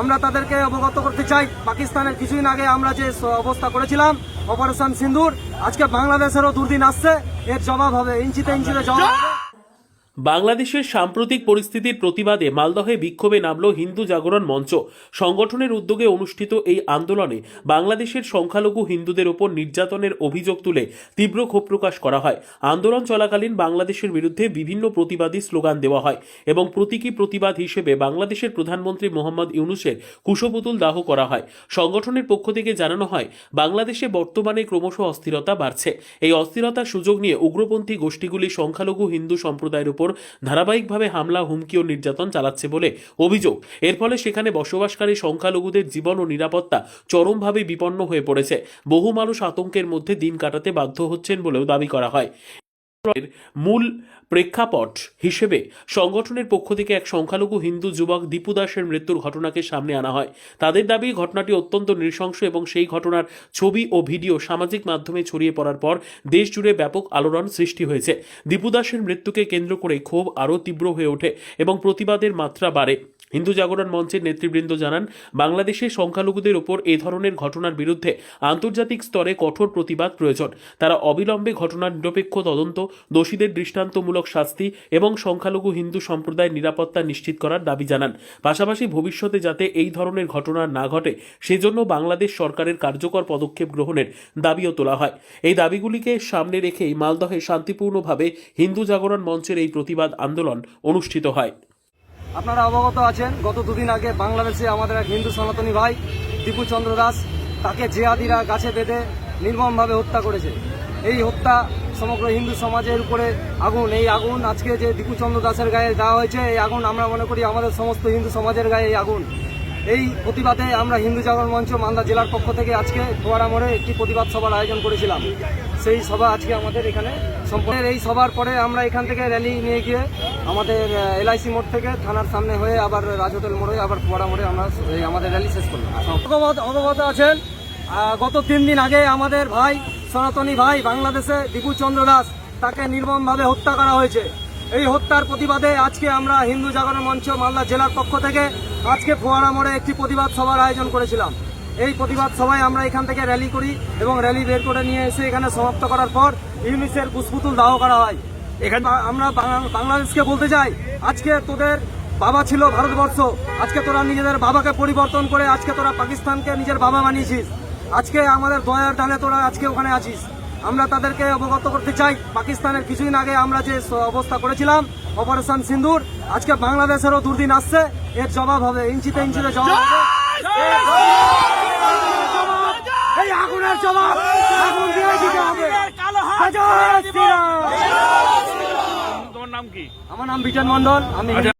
আমরা তাদেরকে অবগত করতে চাই। পাকিস্তানের কিছুদিন আগে আমরা যে অবস্থা করেছিলাম অপারেশন সিন্দুর আজকে বাংলাদেশেরও দুর্দিন আসছে। এর জবাব হবে ইঞ্চিতে ইঞ্চিতে জবাব হবে। বাংলাদেশের সাম্প্রতিক পরিস্থিতির প্রতিবাদে মালদহে বিক্ষোভে নামল হিন্দু জাগরণ মঞ্চ। সংগঠনের উদ্যোগে অনুষ্ঠিত এই আন্দোলনে বাংলাদেশের সংখ্যালঘু হিন্দুদের ওপর নির্যাতনের অভিযোগ তুলে তীব্র ক্ষোভ প্রকাশ করা হয়। আন্দোলন চলাকালীন বাংলাদেশের বিরুদ্ধে বিভিন্ন প্রতিবাদী স্লোগান দেওয়া হয় এবং প্রতীকী প্রতিবাদ হিসেবে বাংলাদেশের প্রধানমন্ত্রী মোহাম্মদ ইউনুসের কুশপুতুল দাহ করা হয়। সংগঠনের পক্ষ থেকে জানানো হয়, বাংলাদেশে বর্তমানে ক্রমশ অস্থিরতা বাড়ছে। এই অস্থিরতার সুযোগ নিয়ে উগ্রপন্থী গোষ্ঠীগুলি সংখ্যালঘু হিন্দু সম্প্রদায়ের উপর ধারাবাহিকভাবে হামলা, হুমকি ও নির্যাতন চালাচ্ছে বলে অভিযোগ। এর ফলে সেখানে বসবাসকারী সংখ্যালঘুদের জীবন ও নিরাপত্তা চরমভাবে বিপন্ন হয়ে পড়েছে। বহু মানুষ আতঙ্কের মধ্যে দিন কাটাতে বাধ্য হচ্ছেন বলেও দাবি করা হয়। মূল প্রেক্ষাপট হিসেবে সংগঠনের পক্ষ থেকে এক সংখ্যালঘু হিন্দু যুবক দীপু দাসের মৃত্যুর ঘটনাকে সামনে আনা হয়। তাদের দাবি, ঘটনাটি অত্যন্ত নৃশংস এবং সেই ঘটনার ছবি ও ভিডিও সামাজিক মাধ্যমে ছড়িয়ে পড়ার পর দেশ জুড়ে ব্যাপক আলোড়ন সৃষ্টি হয়েছে। দীপু দাসের মৃত্যুকে কেন্দ্র করে ক্ষোভ আরও তীব্র হয়ে ওঠে এবং প্রতিবাদের মাত্রা বাড়ে। হিন্দু জাগরণ মঞ্চের নেতৃবৃন্দ জানান বাংলাদেশের সংখ্যালঘুদের ওপর এ ধরনের ঘটনার বিরুদ্ধে আন্তর্জাতিক স্তরে কঠোর প্রতিবাদ প্রয়োজন। তারা অবিলম্বে ঘটনার নিরপেক্ষ তদন্ত দোষীদের দৃষ্টান্তমূলক শাস্তি এবং সংখ্যালঘু হিন্দু সম্প্রদায়ের নিরাপত্তা নিশ্চিত করার দাবি জানান। পাশাপাশি ভবিষ্যতে যাতে এই ধরনের ঘটনা না ঘটে, সেজন্য বাংলাদেশ সরকারের কার্যকর পদক্ষেপ গ্রহণের দাবিও তোলা হয়। এই দাবিগুলিকে সামনে রেখেই মালদহে শান্তিপূর্ণভাবে হিন্দু জাগরণ মঞ্চের এই প্রতিবাদ আন্দোলন অনুষ্ঠিত হয়। আপনারা অবগত আছেন, গত দুদিন আগে বাংলাদেশে আমাদের এক হিন্দু সনাতনী ভাই দীপু চন্দ্র দাস তাকে জেহাদিরা গাছে বেঁধে নির্মমভাবে হত্যা করেছে। এই হত্যা সমগ্র হিন্দু সমাজের উপরে আগুন। এই আগুন আজকে যে দীপু চন্দ্র দাসের গায়ে দেওয়া হয়েছে, এই আগুন আমরা মনে করি আমাদের সমস্ত হিন্দু সমাজের গায়ে এই আগুন। এই প্রতিবাদে আমরা হিন্দু জাগরণ মঞ্চ মালদা জেলার পক্ষ থেকে আজকে ফোয়ারা মোড়ে একটি প্রতিবাদ সভার আয়োজন করেছিলাম। সেই সভা আজকে আমাদের এখানে সম্পন্ন। এই সভার পরে আমরা এখান থেকে র্যালি নিয়ে গিয়ে আমাদের এলআইসি মোড় থেকে থানার সামনে হয়ে আবার রাজ হোটেল মোড়ে, আবার ফোয়ারা মোড়ে আমরা এই আমাদের র্যালি শেষ করলাম। অবগত আছেন? গত তিন দিন আগে আমাদের ভাই সনাতনী ভাই বাংলাদেশে দীপু চন্দ্র দাস তাকে নির্মমভাবে হত্যা করা হয়েছে। এই হত্যার প্রতিবাদে আজকে আমরা হিন্দু জাগরণ মঞ্চ মালদা জেলার পক্ষ থেকে আজকে ফোয়ারা মোড়ে একটি প্রতিবাদ সভার আয়োজন করেছিলাম। এই প্রতিবাদ সভায় আমরা এখান থেকে র্যালি করি এবং র্যালি বের করে নিয়ে এসে এখানে সমাপ্ত করার পর ইউনিসের পুষ্পুতুল দাহ করা হয়। এখানে আমরা বাংলাদেশকে বলতে চাই আজকে তোদের বাবা ছিল ভারতবর্ষ আজকে তোরা নিজেদের বাবাকে পরিবর্তন করে আজকে তোরা পাকিস্তানকে নিজের বাবা বানিয়েছিস। আজকে আমাদের দয়ার টানে তোরা আজকে ওখানে আছিস। আমরা তাদেরকে অবগত করতে চাই। পাকিস্তানের কিছুদিন আগে আমরা যে অবস্থা করেছিলাম অপারেশন সিন্দুর আজকে বাংলাদেশেরও দুর্দিন আসছে। এর জবাব হবে ইঞ্চিতে ইঞ্চিতে জবাব হবে। এই আগুনের জবাব। আগুন দিয়ে দিতে হবে। তোমার নাম কি? আমার নাম বিজন মন্ডল আমি